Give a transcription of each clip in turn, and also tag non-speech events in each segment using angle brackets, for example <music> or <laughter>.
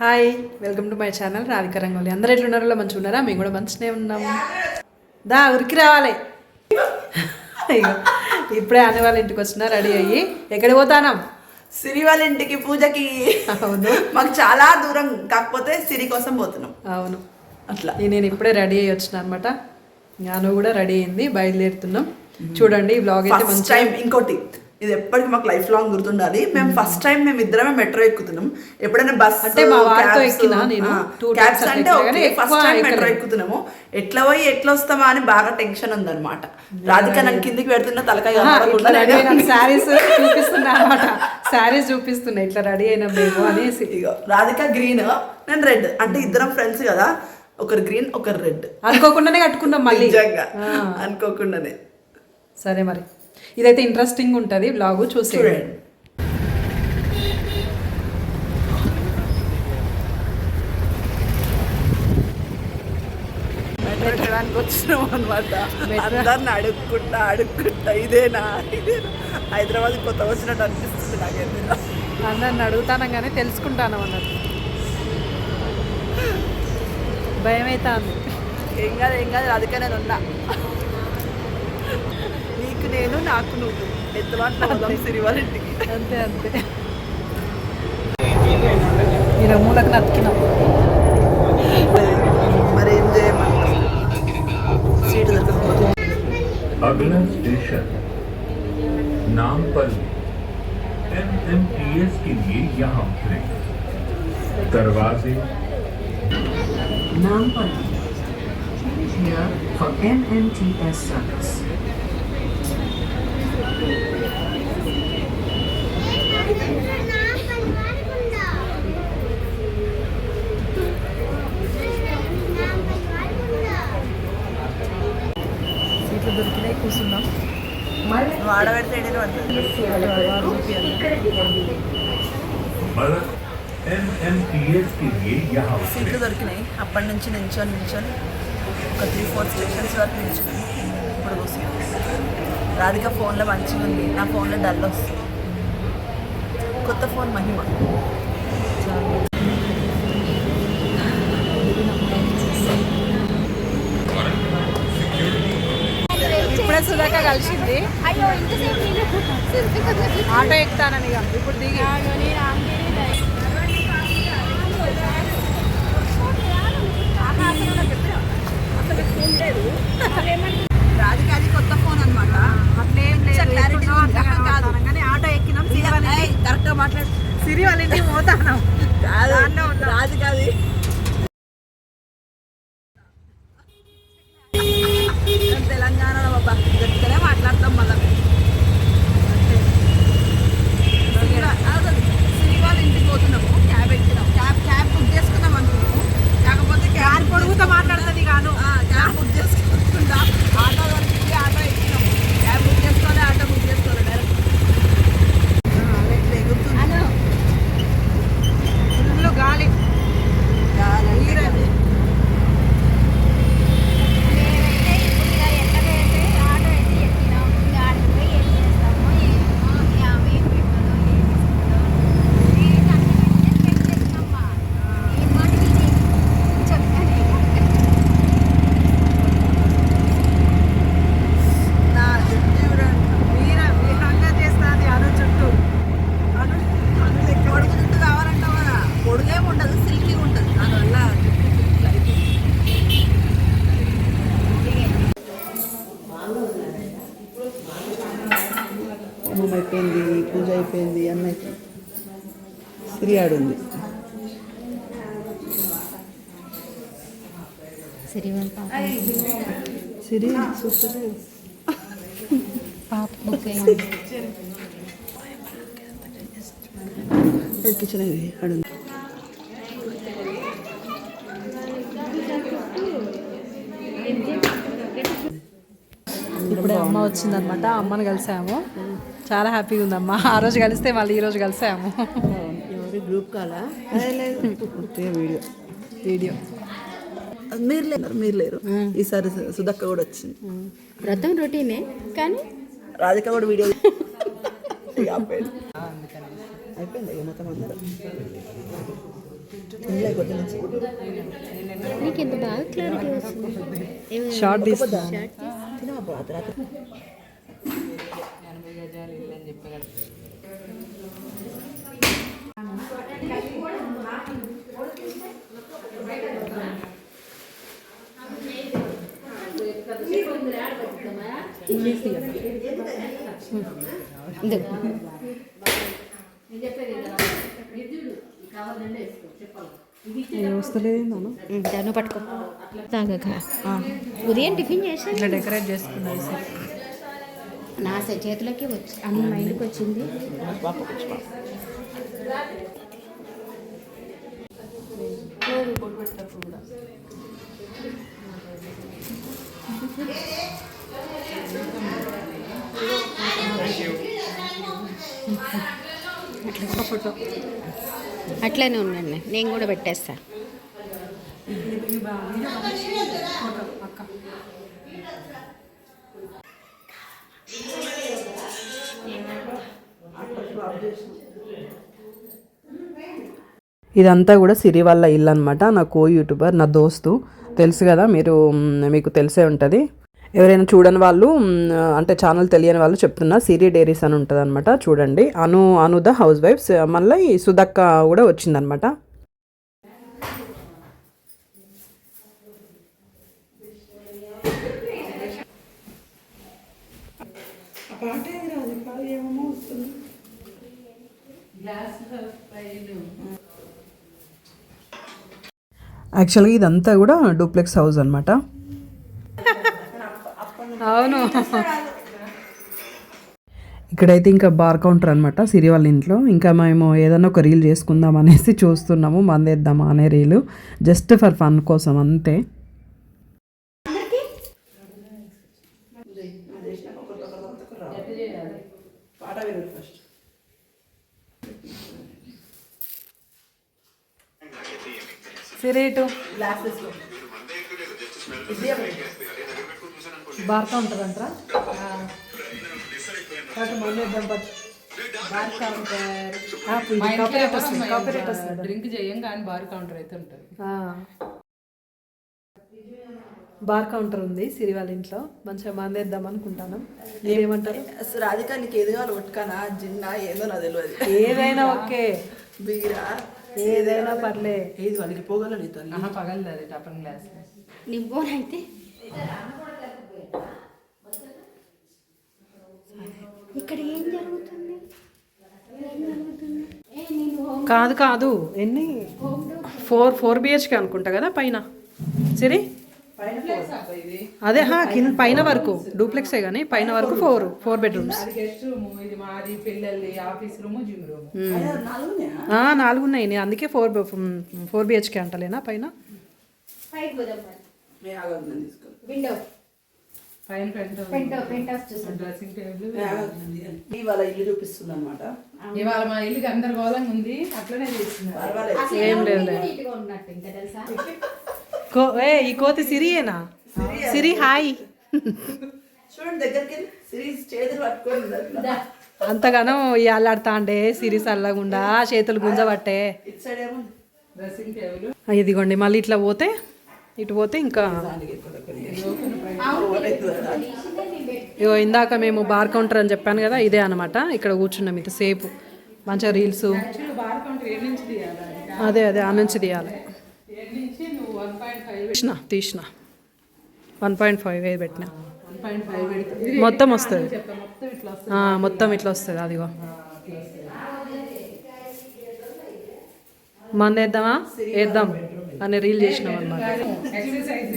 Hi welcome to my channel Radhika Rangoli. అందరు ఎట్లున్నారో? మంచిగా ఉన్నారా? మేము కూడా మంచిగానే ఉన్నాము దా ఉరికి రావాలి. ఇప్పుడే అనే వాళ్ళ ఇంటికి వచ్చినా రెడీ అయ్యి. ఎక్కడికి పోతానం? సిరి వాళ్ళ ఇంటికి పూజకి. అవును. మాకు చాలా దూరం కాకపోతే సిరి కోసం పోతున్నాం. అవును. అట్లా. నేను ఇప్పుడే రెడీ అయ్యి వచ్చిన అనమాట జ్ఞాను కూడా రెడీ అయింది బయలుదేరుతున్నాం. చూడండి ఈ బ్లాగ్ అయితే మంచి టైం ఇంకోటి. ఇది ఎప్పటికి మాకు లైఫ్ లాంగ్ గుర్తుండాలి. మేము ఫస్ట్ టైం మేము ఇద్దరమే మెట్రో ఎక్కుతున్నాం. ఎప్పుడైనా బస్ అంటే మా వారితో ఎక్కినా నేను two times క్యాబ్స్ అంటే ఫస్ట్ టైం మెట్రో. ఎక్కుతున్నాము. ఎట్లా పోయి ఎట్లా వస్తామా అని బాగా టెన్షన్ ఉందన్నమాట. రాధిక నన్ను కిందికి పెడుతున్న తలకాయ శారీస్ చూపిస్తున్నా అనమాట శారీస్ చూపిస్తున్నా ఇట్లా రెడీ అయినా మేము అనేసి. రాధిక గ్రీన్ నేను రెడ్ అంటే ఇద్దరం ఫ్రెండ్స్ కదా ఒకరు గ్రీన్ ఒకరు రెడ్ అనుకోకుండానే కట్టుకున్నాం మళ్ళీ. <laughs> అనుకోకుండానే. సరే మరి. ఇదైతే ఇంట్రెస్టింగ్ ఉంటుంది బ్లాగ్ చూసి ఎక్కడానికి వచ్చినాం అనమాట అందరిని అడుక్కుంటా అడుక్కుంటా ఇదేనా ఇదేనా. హైదరాబాద్ కొత్త వచ్చినట్టు అనిపిస్తుంది నాకైతే. అందరిని అడుగుతాను కానీ తెలుసుకుంటాను అన్నట్టు. భయం అయితే ఉంది ఏం కాదు ఏం కాదు అందుకే నేను ఉన్నా. నీకు నేను నాకు నువ్వు ఎత్తుబాట్లో వదాం సిరివారింటికి అంతే అంతే నేను మూలకు నతికినాం మరి ఏం చేయమంటారు సీటు దొరకకపోతే अगला स्टेशन नामपल एमएमटीएस के लिए यहाँ उतरे दरवाजे Nampal. Here for MMTS service. దొరికినాయి కూర్చున్నాం సీట్లు దొరికినాయి. అప్పటి నుంచి నించొని నించొని ఒక త్రీ ఫోర్ స్టేషన్స్ వరకు నిల్చున్నాం. ఇప్పుడు కూర్చున్నాం రాధిక ఫోన్లో మంచిగా ఉంది. నా ఫోన్లో డల్ వస్తుంది. కొత్త ఫోన్ మహిమ. ఇప్పుడే సుధాక కలిసింది. అయ్యో ఆటో ఎక్కుతానని ఇప్పుడు దిగి. కొత్త ఫోన్ అనమాట అట్లేం లేదు. కనబడతాను. కానీ ఆటో ఎక్కినాం సిరి కరెక్ట్గా మాట్లాడు సిరి వాళ్ళ ఇంటికి పోతాను. కాదు రాధిక అది మేము తెలంగాణలో బాబా గట్టిగానే మాట్లాడతాం మళ్ళీ సిరి వాళ్ళ ఇంటికి పోతున్నాము క్యాబ్ ఎక్కినాం క్యాబ్ క్యాబ్ బుక్ చేసుకున్నాం అనుకున్నాము కాకపోతే క్యాబ్ పొడుగుతో మాట్లాడుతుంది కాను ఆ, క్యాబ్ బుక్ చేసుకుంటా ఆటో దొరికింది ఆటో ఎక్కినాం క్యాబ్ బుక్ చేసుకోవాలి ఆటో బుక్ చేసుకోవాలి డైరెక్ట్ ఎగురుతుంది ఫుల్ గాలి గాలి. నా జుట్టు చూడండి వీర విహంగా చేస్తుంది అను చుట్టూ అను అను లెక్క పొడుగు జుట్టు కావాలంటావు కదా పొడుగేం ఉండదు సిల్కీ ఉంటుంది దానివల్ల జుట్టు ఇట్లా అయిపోయింది. హోమం అయిపోయింది పూజ అయిపోయింది అన్న అయిపోయింది సిరి సూపర్ కిచెన్ ఇది ఆడుంది ఇప్పుడే అమ్మ వచ్చిందనమాట అమ్మని కలిసాము. చాలా హ్యాపీగా ఉందమ్మ. ఆ రోజు కలిస్తే మళ్ళీ ఈ రోజు కలిసాము. గ్రూప్ కాలా? వీడియో. వీడియో. మీరు లేరు మీరు లేరు. ఈసారి సుధక్క కూడా వచ్చింది. వ్రతం రొటీనే కానీ రాధిక కూడా వీడియో. <laughs> అయిపోయింది మొత్తం అందరూ? నీకు ఎంత బాగా క్లారిటీ వస్తుంది. ఏమైనా షార్ట్ తీసుకున్నా ఇందులో. వస్తలేదు పట్టుకో తాగక ఉదయం టిఫిన్ ఇట్లా డెకరేట్ చేసుకున్నాయి సార్ నా చేతిలోకి వచ్చి అన్ని మైండ్కి వచ్చింది. అట్లనే ఉండండి. నేను కూడా పెట్టేస్తా. ఇదంతా కూడా సిరి వాళ్ళ ఇల్లు అనమాట నా కో యూట్యూబర్ నా దోస్తు. తెలుసు కదా మీరు మీకు తెలిసే ఉంటుంది. ఎవరైనా చూడని వాళ్ళు అంటే ఛానల్ తెలియని వాళ్ళు చెప్తున్నా సిరి డైరీస్ అని ఉంటుంది అనమాట చూడండి. అను అను ద హౌస్ వైఫ్స్ మళ్ళీ సుధక్క కూడా వచ్చిందనమాట యాక్చువల్గా ఇదంతా కూడా డూప్లెక్స్ హౌస్ అనమాట అవును. ఇక్కడైతే ఇంకా బార్ కౌంటర్ అనమాట సిరి వాళ్ళ ఇంట్లో. ఇంకా మేము ఏదైనా ఒక రీల్ చేసుకుందాం అనేసి చూస్తున్నాము మందేద్దామా అనే రీలు. జస్ట్ ఫర్ ఫన్ కోసం అంతే. సిరేటు కాపీరేట్ వస్తుంది డ్రింక్ చేయం కానీ బార్ కౌంటర్ అయితే ఉంటుంది. బార్ కౌంటర్ ఉంది సిరి వాళ్ళ ఇంట్లో. మంచిగా మందేద్దాం అనుకుంటాను. మీరేమంటారు? అసలు రాధిక నీకు ఏది కావాలి ఒట్టుకానా జిన్నా ఏదో నాకు తెలియదు. ఏదైనా ఓకే బీరా. ఏదైనా పర్లే. ఏది వాళ్ళకి పోగల నీ తల్లి? పగలదు అది టపన్ గ్లాస్ నివ్వనైతే ఇక్కడ ఏం జరుగుతుంది? ఏం జరుగుతుంది? ఏ నేను హోమ్ కాదు కాదు ఎన్ని? ఫోర్ ఫోర్ బిహెచ్కే అనుకుంటా కదా పైన. సిరి? అదే హా కింద పైన వరకు. డూప్లెక్సే కానీ పైన వరకు ఫోర్ ఫోర్ బెడ్రూమ్స్ అది గెస్ట్ రూమ్ ఇది మాది పిల్లల్ది ఆఫీస్ రూమ్ జిమ్ రూమ్ నాలుగు ఉన్నాయి? నేను అందుకే ఫోర్ ఫోర్ బిహెచ్కే అంటలేనా పైన? ఇవాళ ఇల్లు చూపిస్తుంది అనమాట ఇవాళ మా ఇల్లు గందరగోళంగా ఉంది. అట్లనే చేస్తున్నారు. ఏం లేదు. <laughs> కో ఏ ఈ కోతి సిరియేనా? సిరి హాయ్. చూడండి దగ్గరికి చేతులు అట్లా అంతగానో ఇల్లాడుతా అంటే సిరి చల్లగుండా చేతులు గుంజబట్టే ఇదిగోండి మళ్ళీ ఇట్లా పోతే ఇటు పోతే ఇంకా ఇగో ఇందాక మేము బార్ కౌంటర్ అని చెప్పాను కదా ఇదే అనమాట ఇక్కడ కూర్చున్నాం ఇంతసేపు. మంచిగా రీల్స్. అదే అదే ఆ నుంచి తీయాలి ఏడు నుంచి నువ్వు వన్ పాయింట్ ఫైవ్ తీసిన తీసిన. వన్ పాయింట్ ఫైవ్ ఏ పెట్టిన. మొత్తం వస్తుంది. మొత్తం ఇట్లా వస్తుంది. ఆ, మొత్తం ఇట్లా వస్తుంది అదిగో. మంది వేద్దామా వేద్దాం అనే రీల్ చేసినాం అనమాట ఎక్సర్సైజ్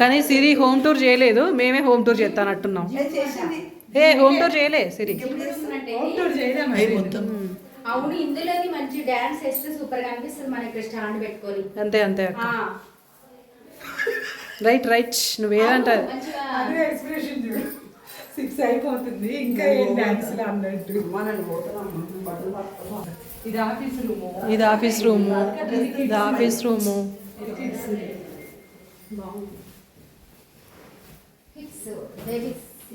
కానీ సిరి హోమ్ టూర్ చేయలేదు మేమే హోమ్ టూర్ చేస్తానట్టున్నాం. చేసింది? ఏ హోమ్ టూర్ చేయలే సిరి. అవును ఇందులోని మంచి డాన్స్ వేస్తే సూపర్గా అనిపిస్తుంది మన ఇక్కడ స్టాండ్ పెట్టుకొని. అంతే అంతే అక్క. రైట్ రైట్ నువ్వేదంటే? మంచిగా. అదే ఎక్స్ప్రెషన్ చూడు. సిక్స్ అయిపోతుంది. ఇంకా ఏం డాన్స్ అన్నట్టు. ఇది ఆఫీస్ రూము. ఇది ఆఫీస్ రూము. ఇది ఆఫీస్ రూము.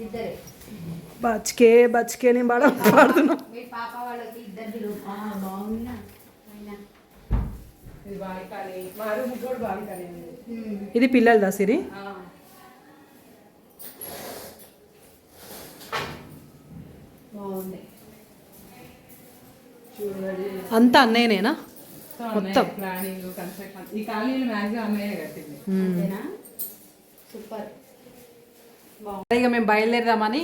ఇద్దరే. బచ్కే బచ్కే నేను బాగా పాడుతున్నా. మీ పాప వాళ్ళకి ఇద్దరు బాగుంది? అయినా. ఇది బాల్కనీ మా రూమ్ కూడా బాల్కనీ ఉంది ఇది పిల్లలదా సిరి? అంతా అన్నయ్యనేనా? మొత్తం. ప్లానింగ్ కన్స్ట్రక్షన్ ఈ కాలనీలు మ్యాక్సిమం అన్నయ్య కట్టింది. సూపర్. ఇక మేము బయలుదేరదామని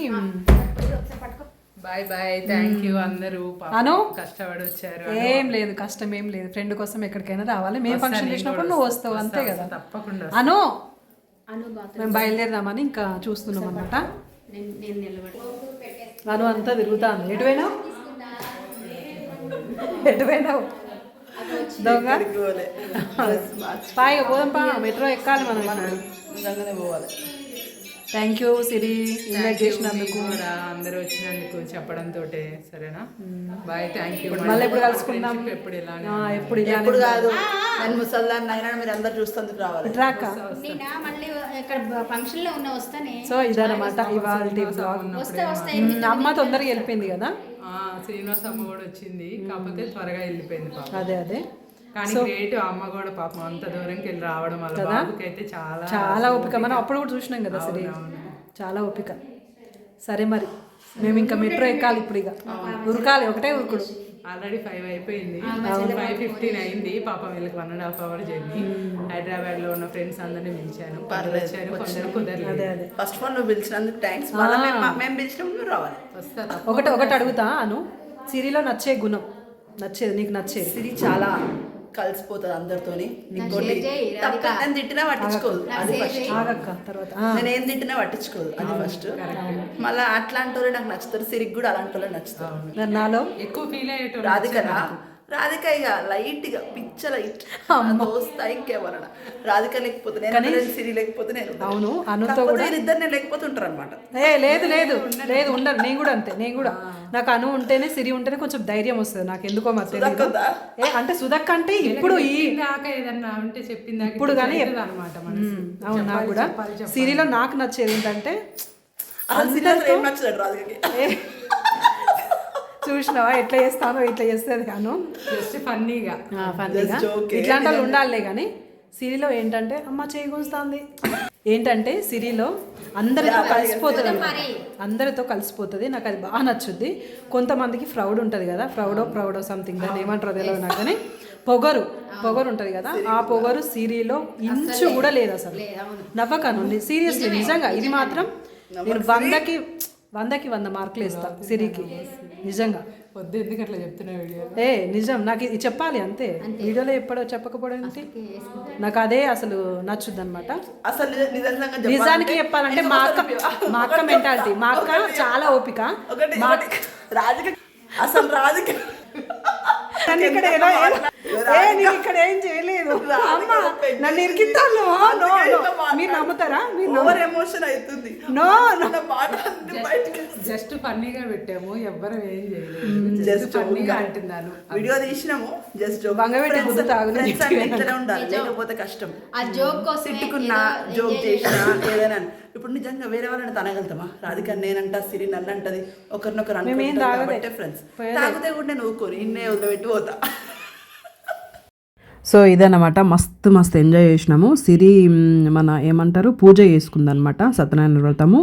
బాయ్ బాయ్ థ్యాంక్ యూ అందరూ. పాపం అను? కష్టపడి వచ్చారు ఏం లేదు కష్టం ఏం లేదు. ఫ్రెండ్ కోసం ఎక్కడికైనా రావాలి. మేము ఫంక్షన్ చేసినప్పుడు నువ్వు వస్తా, వస్తావు అంతే కదా. తప్పకుండా అను? మేము బయలుదేరదామని ఇంకా చూస్తున్నాం అనమాట అను అంతా తిరుగుతాను ఎటు పోయినావు? ఎటు పోయినావు? దొంగ? పాయిగా పోదాం పా. మెట్రో ఎక్కాలి మనం. పోవాలి. థ్యాంక్ యూ సిరి ఇన్వైట్ చేసినందుకు. అందరూ వచ్చినందుకు చెప్పడం తోటే సరేనా బాయ్ థ్యాంక్ యూ మళ్ళీ ఎప్పుడు కలుసుకుందాం? ఎప్పుడు ఇలానే ఆ, ఎప్పుడు ఎప్పుడు కాదు. నేను ముసల్దాన్ని అయినా మీరు అందరు చూస్తేందుకు రావాలి. ట్రాక్ మళ్ళీ ఇక్కడ ఫంక్షన్లో ఉన్న వస్తానే. సో ఇదన్నమాట ఇవాళ బ్లాగ్ వస్తే వస్తే అమ్మ తొందరగా వెళ్ళిపోయింది కదా? ఆ, శ్రీనివాస్ అమ్మ కూడా వచ్చింది. కాకపోతే త్వరగా వెళ్ళిపోయింది అదే అదే. కానీ గ్రేట్ అమ్మ కూడా పాపం అంత దూరంకి వెళ్ళి రావడం వల్ల బాబుకి అయితే చాలా చాలా ఓపిక. మనం అప్పుడు కూడా చూసినాం కదా సరే. చాలా ఓపిక. సరే మరి మేము ఇంకా మెట్రో ఎక్కాలి ఇప్పుడు ఇక. ఉరకాలి ఒకటే ఉరుకుడు. ఆల్రెడీ ఫైవ్ అయిపోయింది. ఫైవ్ ఫిఫ్టీన్ అయింది. పాపం వీళ్ళకి one and half hour journey హైదరాబాద్లో ఉన్న ఫ్రెండ్స్ అందరినీ పిలిచాను. కొందరు వచ్చారు కొందరు కుదరలేదు. ఫస్ట్ వన్ నువ్వు పిలిచినందుకు థ్యాంక్స్ మేము పిలిచినప్పుడు రావాలి. వస్తా ఒకటి ఒకటి అడుగుతా అను. సిరిలో నచ్చే గుణం. నచ్చేది నీకు నచ్చేది. సిరి చాలా కలిసిపోతుంది అందరితోని. ఇంకోటి షేర్ చేయి, తప్ప నేను తిట్టినా పట్టించుకోదు. అది ఫస్ట్ నేను ఏం తిట్టినా పట్టించుకోదు. అది ఫస్ట్ మళ్ళీ అట్లాంటి వాళ్ళు నాకు నచ్చుతారు. సిరికి కూడా అలాంటి వాళ్ళు నచ్చుతారు నాలో? ఎక్కువ ఫీల్ అయ్యేటోళ్ళు రాధికనా? రాధిక ఇక లైట్గా పిచ్చ లైట్. దోస్త ఇంకెవరన్నా రాధిక లేకపోతే నేను సిరి లేకపోతే నేను. అవును అనుతో కూడా. వీళ్ళిద్దరు నేను లేకపోతే ఉంటారు అనమాట ఏ లేదు లేదు లేదు ఉండరు. నేను కూడా అంతే నేను కూడా. నాకు అను ఉంటేనే సిరి ఉంటేనే కొంచెం ధైర్యం వస్తుంది నాకు. ఎందుకో మరి? ఏ అంటే సుధక్ అంటే ఇప్పుడు ఈ ఏదన్నా ఉంటే చెప్పిందాక ఇప్పుడు కానీ అనమాట అవును నాకు కూడా. సిరిలో నాకు నచ్చేది ఏంటంటే సిరి అసలు ఏం నచ్చలేదు రాధికకి ఏ, చూసినావా? ఎట్లా చేస్తానో ఇట్లా చేస్తుంది అను. జస్ట్ ఫన్నీగా ఆ, ఫన్నీగా. ఇట్లాంటి వాళ్ళు ఉండాలే కానీ సిరిలో ఏంటంటే అమ్మ చేయి గుంజుతుంది. ఏంటంటే సిరిలో అందరితో కలిసిపోతుంది. అందరితో కలిసిపోతుంది. నాకు అది బాగా నచ్చుద్ది. కొంతమందికి ఫ్రౌడ్ ఉంటుంది కదా ఫ్రౌడో ప్రౌడో సంథింగ్ దాన్ని ఏమంటారో తెలియదు నాకు కానీ పొగరు పొగరు ఉంటుంది కదా ఆ పొగరు సిరిలో ఇంచు కూడా లేదు అసలు. నవ్వకాను. సీరియస్లీ నిజంగా ఇది మాత్రం నేను వందకి వందకి వంద మార్కులు ఇస్తా సిరికి. నిజంగా. వద్దు ఎందుకు అట్లా చెప్తున్నా వీడియో? ఏ నిజం. నాకు ఇది చెప్పాలి అంతే. వీడియోలో ఎప్పుడో చెప్పకపోవడం ఏంటి? నాకు అదే అసలు నచ్చుద్ది అనమాట అసలు నిజానికి చెప్పాలంటే మా అక్క మా అక్క మెంటాలిటీ మా అక్క చాలా ఓపిక. రాధిక అసలు రాధిక ఇక్కడ ఏ నేను ఇక్కడ ఏం చేయలేదు. అమ్మ నన్ను ఇరికిస్తాను నో నో మీరు నమ్ముతారా? ఓవర్ ఎమోషన్ అవుతుంది. నో మాట జస్ట్ ఫన్నీగా పెట్టాము. ఎవ్వరు ఏం చేయలేదు. జస్ట్ ఫన్నీగా అంటున్నాను. వీడియో తీసినాము. జస్ట్ బంగబెట్టి గుద్దు తాగు నేను ఇట్లనే ఉండాలి. లేకపోతే కష్టం. ఆ జోక్ కోసం తిట్టుకున్నా జోక్ చేసినా ఏదైనా అను. ఇప్పుడు నిజంగా వేరే వాళ్ళని తనగలుగుతామా? రాధిక నేనంట సిరి నన్ను అంటది ఒకరినొకరు మేమేం అనుకుంటాం తాగలే. కాబట్టి ఫ్రెండ్స్. తాగితే కూడా నేను ఊరుకోను. ఇన్నే వదిలిపెట్టి పోతా. సో ఇదన్నమాట మస్తు మస్తు ఎంజాయ్ చేసినాము. సిరి మన ఏమంటారు పూజ చేసుకుందనమాట సత్యనారాయణ వ్రతము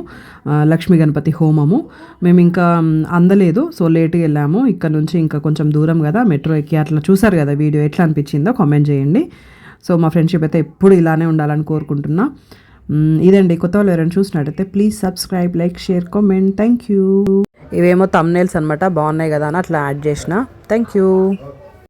లక్ష్మీ గణపతి హోమము. మేము ఇంకా అందలేదు సో లేట్గా వెళ్ళాము. ఇక్కడ నుంచి ఇంకా కొంచెం దూరం కదా మెట్రో ఎక్కి అట్లా చూసారు కదా వీడియో ఎట్లా అనిపించిందో కామెంట్ చేయండి. సో మా ఫ్రెండ్షిప్ అయితే ఎప్పుడు ఇలానే ఉండాలని కోరుకుంటున్నా. ఇదండి కొత్త వాళ్ళు ఎవరైనా చూసినట్టయితే please subscribe like share comment. Thank you ఇవేమో తమ్నేల్స్ అనమాట బాగున్నాయి కదా అని అట్లా యాడ్ చేసిన. Thank you